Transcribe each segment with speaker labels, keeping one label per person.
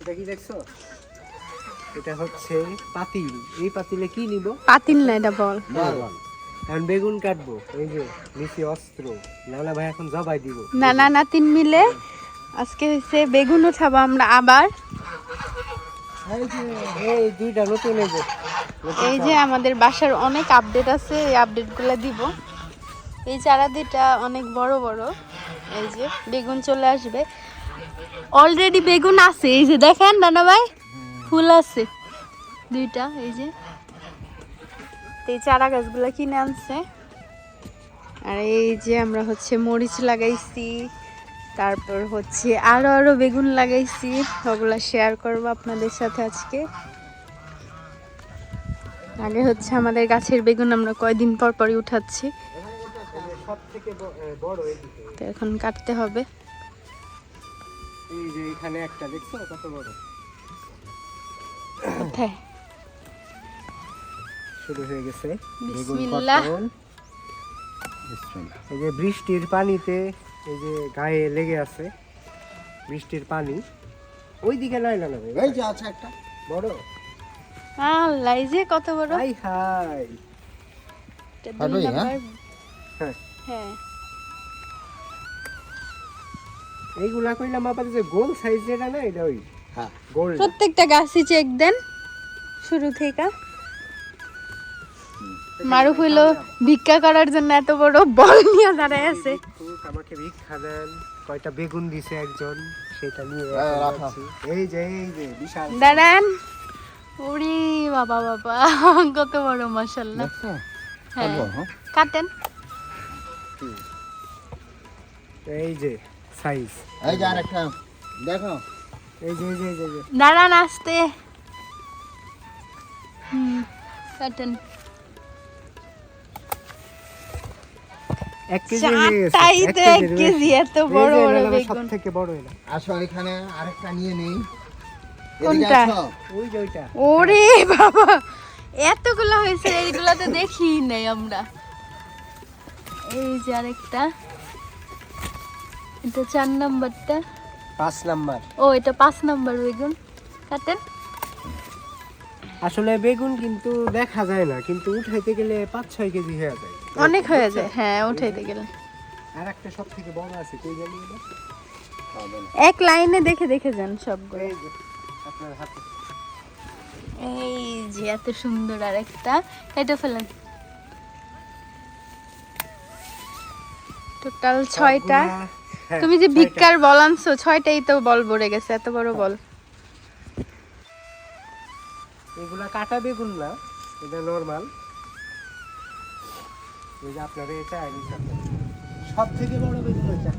Speaker 1: এটা কি দেখছ? এটা হচ্ছে পাতিল। এই পাতিলে কি নিব?
Speaker 2: পাতিল না এটা বল।
Speaker 1: এখন বেগুন কাটবো। এই যে নিচে অস্ত্র। নানা ভাই এখন জবাই দিব।
Speaker 2: নানা নাতিন মিলে আজকে হচ্ছে বেগুন উঠাবো আমরা আবার।
Speaker 1: এই দুইটা নতুন এই যে।
Speaker 2: এই যে আমাদের বাসার অনেক আপডেট আছে এই আপডেটগুলো দিব। এই চারা দুটা অনেক বড় বড়। এই যে বেগুন চলে আসবে। অলরেডি বেগুন আছে, এই যে দেখেন নানা ভাই, ফুল আছে। দুইটা, এই যে। এই চারা গাছগুলো কিনে আনছে। আর এই যে আমরা হচ্ছে মরিচ লাগাইছি, তারপর হচ্ছে আরও আরও বেগুন লাগাইছি, ওগুলা শেয়ার করব আপনাদের সাথে আজকে। আগে হচ্ছে আমাদের গাছের বেগুন আমরা কয়দিন পর পরই উঠাচ্ছি। তো এখন কাটতে হবে।
Speaker 1: এই যে এখানে একটা দেখছ? কত বড়?
Speaker 2: কোথায়?
Speaker 1: শুরু হয়ে গেছে।
Speaker 2: বিসমিল্লাহ।
Speaker 1: এই যে বৃষ্টির পানিতে এই যে গায়ে লেগে আছে বৃষ্টির পানি। ওই দিকে নাই না ভাই
Speaker 3: এই যে আছে একটা।
Speaker 1: বড়?
Speaker 2: আল্লাহ যে কত বড়?
Speaker 1: Hi hi.
Speaker 3: হ্যাঁ?
Speaker 1: হ্যাঁ। এইগুলা কইলাম আবার যে গোল সাইজ যেটা না এটা ওই
Speaker 3: হ্যাঁ।
Speaker 1: গোল।
Speaker 2: প্রত্যেকটা গাছই চেক দেন শুরু থেকে। মারুফ হইল ভিক্ষা করার জন্য এত বড় বল নিয়ে দাঁড়ায় আছে।
Speaker 1: আমাকে ভিক্ষা দেন কয়টা বেগুন দিছে একজন সেটা নিয়ে
Speaker 3: হ্যাঁ।
Speaker 1: এই যে এই যে বিশাল।
Speaker 2: দাঁড়ান। ওরে বাবা বাবা কত বড় মাশাল্লাহ
Speaker 3: দেখছ?
Speaker 2: হ্যাঁ।
Speaker 3: হ্যাঁ?
Speaker 2: কাটেন।
Speaker 1: এই যে সাইজ
Speaker 3: এই যে আরেকটা দেখো।
Speaker 1: এই যে এই যে এই যে,
Speaker 2: দাঁড়ান আসতে। হুম কাটেন
Speaker 1: এক কেজি
Speaker 2: চারটাই তো এক কেজি এত বড় বড়
Speaker 1: এলাকার সব থেকে বড় এটা
Speaker 3: আসো এখানে আরেকটা নিয়ে নেই।
Speaker 2: কোনটা?
Speaker 1: ওই যে ওইটা।
Speaker 2: ওরে বাবা এতগুলো হয়েছে এইগুলো তো দেখি নাই আমরা। এই যে আরেকটা। এটা চার নাম্বারটা।
Speaker 1: পাঁচ নাম্বার।
Speaker 2: ও এটা পাঁচ নাম্বার বেগুন। কাটেন।
Speaker 1: আসলে বেগুন কিন্তু দেখা যায় না কিন্তু উঠাইতে গেলে পাঁচ ছয় কেজি হয়ে যায়।
Speaker 2: অনেক হয়ে যায় হ্যাঁ উঠাইতে গেলে।
Speaker 1: আর একটা সব থেকে বড় আছে কই জানি
Speaker 2: এক লাইনে দেখে দেখে যান সবগুলো।
Speaker 1: আপনার হাতে।
Speaker 2: এই যে এত সুন্দর আর একটা কেটে ফেলেন। টোটাল ছয়টা। তুমি যে ভিক্ষার বল আনছো ছয়টাই তো বল ভরে গেছে এত বড় বল।
Speaker 1: এগুলা কাটা বেগুন না এটা নরমাল এই যে আপনার এটা সব থেকে বড় বেগুন এটা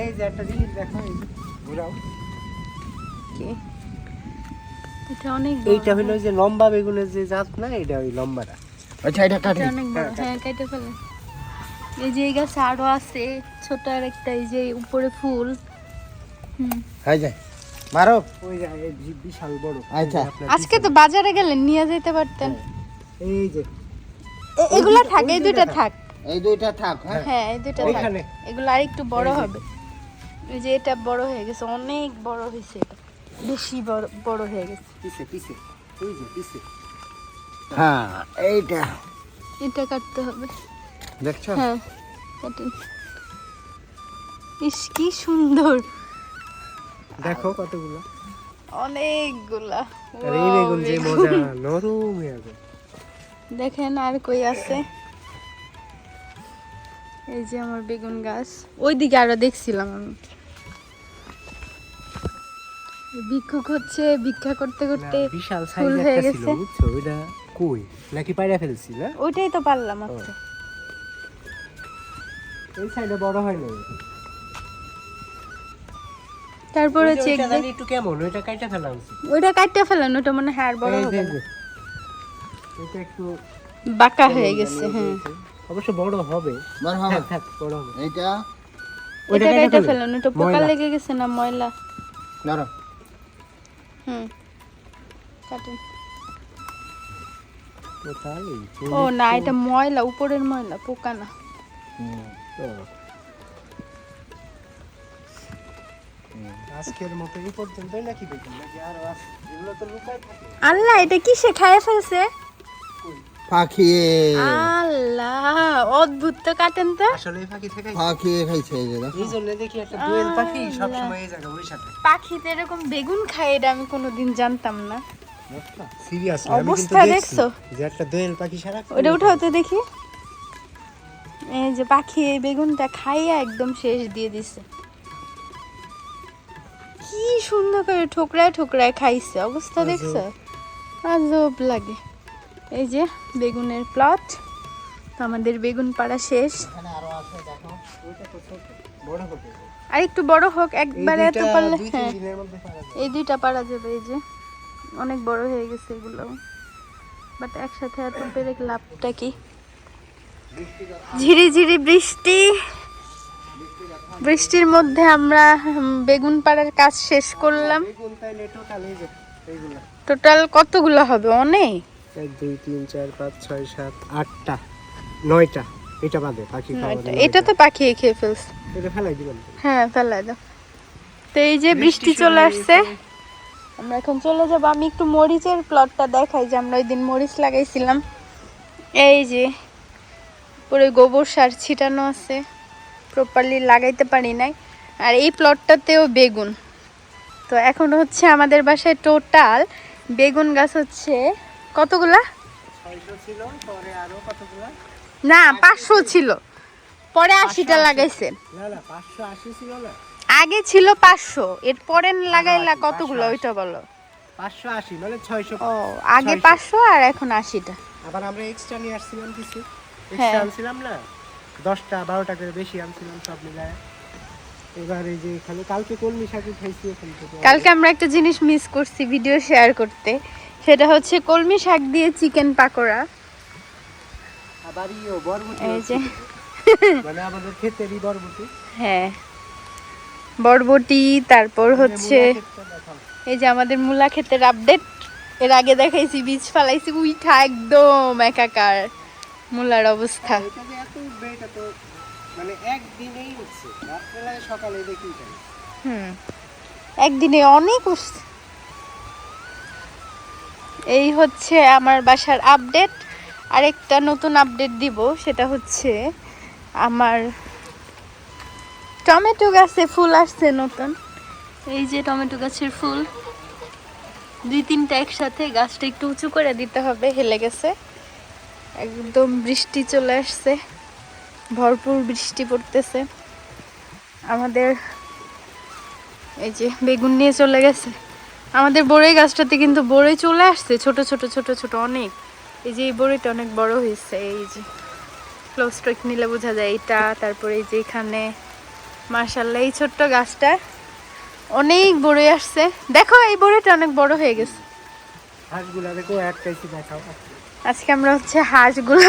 Speaker 1: এই যে একটা জিনিস দেখো এই ঘুরাও।
Speaker 2: কি? এটা অনেক।
Speaker 1: এইটা হলো যে লম্বা বেগুনের যে জাত না এটা ওই লম্বাটা।
Speaker 3: আচ্ছা এটা কাটি
Speaker 2: অনেক বড়
Speaker 1: হ্যাঁ,
Speaker 2: হ্যাঁ কেটে ফেলেন এই যে এই গাছে আরও আছে ছোট আর একটা এই যে উপরে ফুল। হুম।
Speaker 3: হয়ে যায় মারো।
Speaker 1: ওই বিশাল বড়।
Speaker 3: আচ্ছা।
Speaker 2: আজকে তো বাজারে গেলেন নিয়ে যেতে পারতেন।
Speaker 1: এই যে।
Speaker 2: এগুলা থাক এই
Speaker 1: দুইটা থাক।
Speaker 3: এই দুইটা থাক হ্যাঁ?
Speaker 2: হ্যাঁ এই দুইটা থাক। এগুলো আর একটু বড় হবে। এই যে এটা বড় হয়ে গেছে অনেক বড় হয়েছে এটা। বেশি বড় বড় হয়ে গেছে।
Speaker 1: পিছে পিছে। ওই যে পিছে।
Speaker 3: হ্যাঁ এইটা।
Speaker 2: এটা কাটতে হবে।
Speaker 3: দেখছ?
Speaker 2: হ্যাঁ ইস কি সুন্দর।
Speaker 1: দেখো কতগুলো।
Speaker 2: অনেকগুলা।
Speaker 1: আর এই বেগুন যে মজা নরম হয়ে
Speaker 2: দেখেন আর কই আছে? এই যে আমার বেগুন গাছ। ওইদিকে আরও দেখছিলাম আমি। ভিক্ষুক হচ্ছে ভিক্ষা করতে করতে
Speaker 1: বিশাল সাইজ
Speaker 2: হয়ে
Speaker 1: একটা ছিল
Speaker 2: গেছে।
Speaker 1: বুঝছ? ওইটা কই? নাকি পাইরা ফেলছি না
Speaker 2: ওইটাই তো পারলাম মাত্র।
Speaker 1: এই সাইডে বড় হয় না
Speaker 2: তারপরে চেক
Speaker 1: একটু কেমন? ওইটা ফেলা উচিত
Speaker 2: ওইটা কাটতে ফেলেন ওটা মনে হয় আর বড় হবে।
Speaker 1: এটা একটু
Speaker 2: বাঁকা হয়ে গেছে হ্যাঁ।
Speaker 1: অবশ্য বড় হবে।
Speaker 3: বড় হবে।
Speaker 1: থাক বড় হবে।
Speaker 3: এইটা?
Speaker 1: ওইটা
Speaker 2: কাটতে
Speaker 1: ফেলেন।
Speaker 2: ওটা পোকা লেগে গেছে না ময়লা?
Speaker 3: ধরো।
Speaker 2: হুম। কাটেন? ও না এটা ময়লা উপরের ময়লা পোকা না।
Speaker 3: হুম।
Speaker 1: ও। আজকের মতো এই পর্যন্তই নাকি বেগুন নাকি আরও এগুলো তো লুকায় থাকে।
Speaker 2: আল্লাহ এটা কি সে খায় ফেলছে
Speaker 3: পাখি
Speaker 2: আল্লাহ অদ্ভুত তো কাটেন তো।
Speaker 1: আসলে পাখি থেকে
Speaker 3: পাখি খাইছে এই যে
Speaker 1: এই জন্য দেখি একটা দোয়েল পাখি সবসময় এই জায়গায় বসে থাকে।
Speaker 2: পাখিতে এরকম বেগুন খায় এটা আমি কোনোদিন জানতাম না।
Speaker 1: সিরিয়াস
Speaker 2: অবস্থা দেখছ?
Speaker 1: যে একটা দোয়েল পাখি সারা
Speaker 2: ওটা উঠাও তো দেখি। এই যে পাখি এই বেগুনটা খাইয়া একদম শেষ দিয়ে দিছে। কি সুন্দর করে ঠোকরায় ঠোকরায় খাইছে অবস্থা দেখছ? আজব লাগে। এই যে বেগুনের প্লট আমাদের বেগুন পাড়া শেষ। আর একটু বড় হোক একবারে এত পারলে হ্যাঁ। এই দুইটা পারা যাবে এই যে। অনেক বড় হয়ে গেছে এগুলো। বাট একসাথে এত পেরে লাভটা কি? ঝিরি ঝিরি বৃষ্টি। বৃষ্টির মধ্যে আমরা বেগুন পাড়ার কাজ শেষ করলাম।
Speaker 1: টোটাল
Speaker 2: কতগুলো হবে? অনেক?
Speaker 1: এক দুই তিন চার পাঁচ ছয় সাত আটটা নয়টা। এটা বাদে পাখি।
Speaker 2: এটা তো পাখি খেয়ে ফেলছে।
Speaker 1: এটা ফেলাই দিবেন
Speaker 2: হ্যাঁ ফেলাই দাও। তো এই যে বৃষ্টি চলে আসছে। আমরা এখন চলে যাব। আমি একটু মরিচের প্লটটা দেখাই যে আমরা ওই দিন মরিচ লাগাইছিলাম। এই যে পুরো গোবর সার ছিটানো আছে প্রপারলি লাগাইতে পারি নাই। আর এই প্লটটাতেও বেগুন। তো এখন হচ্ছে আমাদের বাসায় টোটাল বেগুন গাছ হচ্ছে কতগুলা? না পাঁচশো ছিল। পরে আশিটা
Speaker 1: না
Speaker 2: আগে ছিল পাঁচশো এর পরে লাগাইলা কতগুলো ওইটা বলো?
Speaker 1: পাঁচশো আশি মানে ছয়শো
Speaker 2: ও আগে পাঁচশো আর এখন আশিটা।
Speaker 1: আবার আমরা এক্সট্রা নিয়ে আসছিলাম কিছু। এক্সট্রা আনছিলাম না দশটা বারোটা করে বেশি আনছিলাম সব মিলায়। এবার যে এখানে কালকে কলমি শাকই খাইছি এখান থেকে
Speaker 2: কালকে আমরা একটা জিনিস মিস করছি ভিডিও শেয়ার করতে। সেটা হচ্ছে কলমি শাক দিয়ে চিকেন পাকোড়া।
Speaker 1: আবার ইও বরবটি
Speaker 2: এই যে।
Speaker 1: মানে আমাদের ক্ষেতেরই বরবটি।
Speaker 2: হ্যাঁ। বরবটি তারপর হচ্ছে
Speaker 1: ক্ষেতটা দেখাও।
Speaker 2: এই যে আমাদের মূলা ক্ষেতের আপডেট এর আগে দেখাইছি বীজ ফালাইছি উইঠা একদম একাকার। মূলার অবস্থা।
Speaker 1: মানে একদিনেই উঠছে। রাত্রেবেলায় সকালে দেখি
Speaker 2: হুম। একদিনে অনেক উঠছে। এই হচ্ছে আমার বাসার আপডেট আরেকটা নতুন আপডেট দিব সেটা হচ্ছে আমার টমেটো গাছে ফুল আসছে নতুন। এই যে টমেটো গাছের ফুল। দুই তিনটা একসাথে গাছটা একটু উঁচু করে দিতে হবে হেলে গেছে। একদম বৃষ্টি চলে আসছে। ভরপুর বৃষ্টি পড়তেছে। আমাদের এই যে বেগুন নিয়ে চলে গেছে। আমাদের বড়ই গাছটাতে কিন্তু বড়ই চলে আসছে, ছোট ছোট ছোট ছোট অনেক। এই যে এই বড়ইটা অনেক বড় হয়েছে, এই যে ক্লোজ ট্রেক নিলে বোঝা যায় এইটা তারপরে এই যে এখানে মার্শাল্লাহ এই ছোট্ট গাছটা অনেক বড়ই আসছে। দেখো, এই বড়ইটা অনেক বড় হয়ে গেছে।
Speaker 1: দেখো একটাইছি দেখাও।
Speaker 2: আজকে আমরা হচ্ছে হাঁসগুলো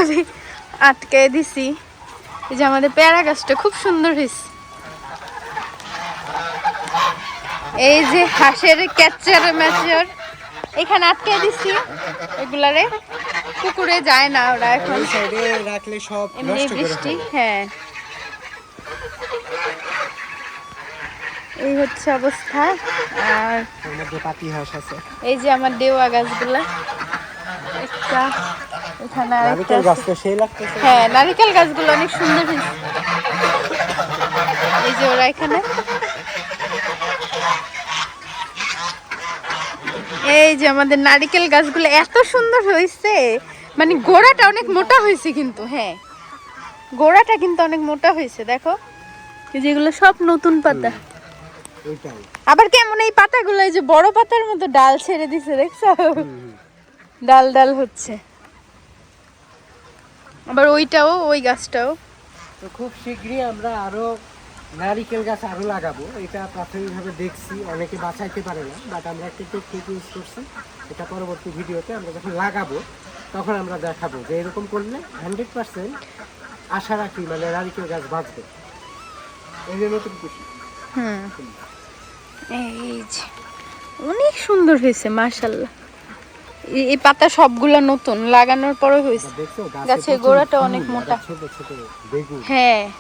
Speaker 2: আটকে দিছি। এই যে আমাদের পেয়ারা গাছটা খুব সুন্দর হয়েছে এই যে হাঁসের ক্যাচার ম্যাচার এখানে আটকে দিছি। এগুলারে পুকুরে যায় না ওরা এখন।
Speaker 1: সাইডে রাখলে সব
Speaker 2: এমনি বৃষ্টি হ্যাঁ। এই হচ্ছে অবস্থা। আর এই যে আমার দেওয়া গাছগুলা। একটা এখানে আরেকটা
Speaker 1: নারিকেল গাছ
Speaker 2: আছে।
Speaker 1: তো সেই লাগতেছে।
Speaker 2: হ্যাঁ নারকেল গাছগুলো অনেক সুন্দর এই যে ওরা এখানে। এই যে আমাদের নারকেল গাছগুলো এত সুন্দর হয়েছে। মানে গোড়াটা অনেক মোটা হয়েছে কিন্তু হ্যাঁ। গোড়াটা কিন্তু অনেক মোটা হয়েছে দেখো। যেগুলো সব নতুন পাতা। আবার কেমন এই পাতাগুলো এই যে বড় পাতার মতো ডাল ছেড়ে দিছে দেখছ? ডাল ডাল হচ্ছে। আবার ওইটাও ওই গাছটাও।
Speaker 1: তো খুব শীঘ্রই আমরা আরও নারিকেল গাছ আরও লাগাবো। এটা প্রাথমিকভাবে দেখছি অনেকে বাঁচাইতে পারে না বাট আমরা একটা টেকনিক ইউজ করছি। এটা পরবর্তী ভিডিওতে আমরা যখন লাগাবো তখন আমরা দেখাবো যে এরকম করলে হান্ড্রেড পার্সেন্ট আশা রাখি মানে নারিকেল গাছ বাঁচবে। এই যে নতুন খুশি
Speaker 2: হুম। এই যে অনেক সুন্দর হয়েছে মাশাল্লাহ এই- পাতা সবগুলো নতুন লাগানোর পরে হয়েছে।
Speaker 1: গাছে
Speaker 2: গাছের গোড়াটা অনেক মোটা। হ্যাঁ।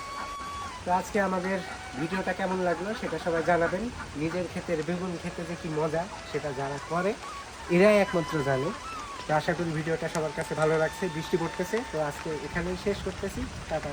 Speaker 1: তো আজকে আমাদের ভিডিওটা কেমন লাগল সেটা সবাই জানাবেন। নিজের ক্ষেতের বেগুন খেতে যে কি মজা সেটা যারা করে এরাই একমাত্র জানে। তো আশা করি ভিডিওটা সবার কাছে ভালো লাগছে বৃষ্টি পড়তেছে। তো আজকে এখানেই শেষ করতেছি। টাটা।